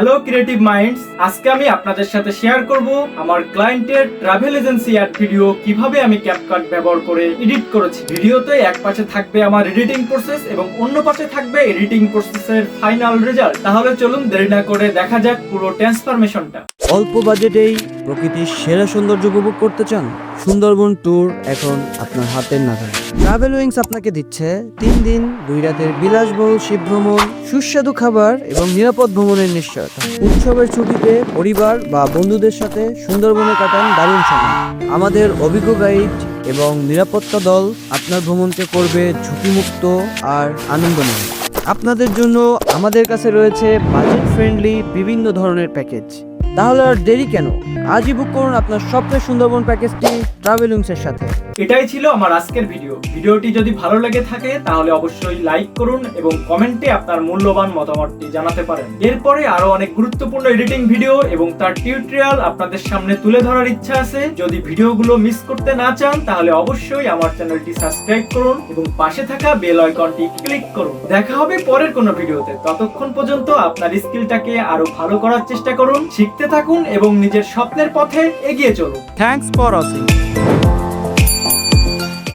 Hello creative minds আজকে আমি আপনাদের সাথে শেয়ার করব আমার ক্লায়েন্টের ট্রাভেল এজেন্সি অ্যাড ভিডিও কীভাবে আমি ক্যাপকাট ব্যবহার করে এডিট করেছি। ভিডিওতে এক পাশে থাকবে আমার এডিটিং প্রসেস এবং অন্য পাশে থাকবে এডিটিং প্রসেসের ফাইনাল রেজাল্ট তাহলে চলুন দেরি না করে দেখা যাক পুরো ট্রান্সফরমেশনটা অল্প বাজেটেই প্রকৃতির সেরা সৌন্দর্য উপভোগ করতে চান? সুন্দরবন ট্যুর এখন আপনার হাতের নাগালে। ট্রাভেল উইংস আপনাকে দিচ্ছে তিন দিন, দুই রাতের বিলাসবহুল শিব ভ্রমণ, সুস্বাদু খাবার এবং নিরাপদ ভ্রমণের নিশ্চয়তা। উৎসবের ছুটিতে পরিবার বা বন্ধুদের সাথে সুন্দরবনে কাটান দারুণ সময়। আমাদের অভিজ্ঞ গাইড এবং নিরাপত্তা দল আপনার ভ্রমণকে করবে ঝুঁকিমুক্ত আর আনন্দময়। আপনাদের জন্য আমাদের কাছে রয়েছে বাজেট ফ্রেন্ডলি বিভিন্ন ধরনের প্যাকেজ তাহলে আর দেরি কেন? আজই বুক করুন আপনার স্বপ্নের সুন্দরবন প্যাকেজটি ট্রাভেল উইংসের সাথে। এটাই ছিল আমার আজকের ভিডিও ভিডিওটি যদি ভালো লেগে থাকে, তাহলে অবশ্যই লাইক করুন এবং কমেন্টে আপনার মূল্যবান মতামতটি জানাতে পারেন। এরপরে আরও অনেক গুরুত্বপূর্ণ এডিটিং ভিডিও এবং তার টিউটোরিয়াল আপনাদের সামনে তুলে ধরার ইচ্ছা আছে। যদি ভিডিওগুলো মিস করতে না চান, তাহলে অবশ্যই আমার চ্যানেলটি সাবস্ক্রাইব করুন এবং পাশে থাকা বেল আইকনটি ক্লিক করুন। দেখা হবে পরের কোনো ভিডিওতে ততক্ষণ পর্যন্ত আপনার স্কিলটাকে আরও ভালো করার চেষ্টা করুন, শিখতে থাকুন এবং নিজের স্বপ্নের পথে এগিয়ে চলুন। Thanks for watching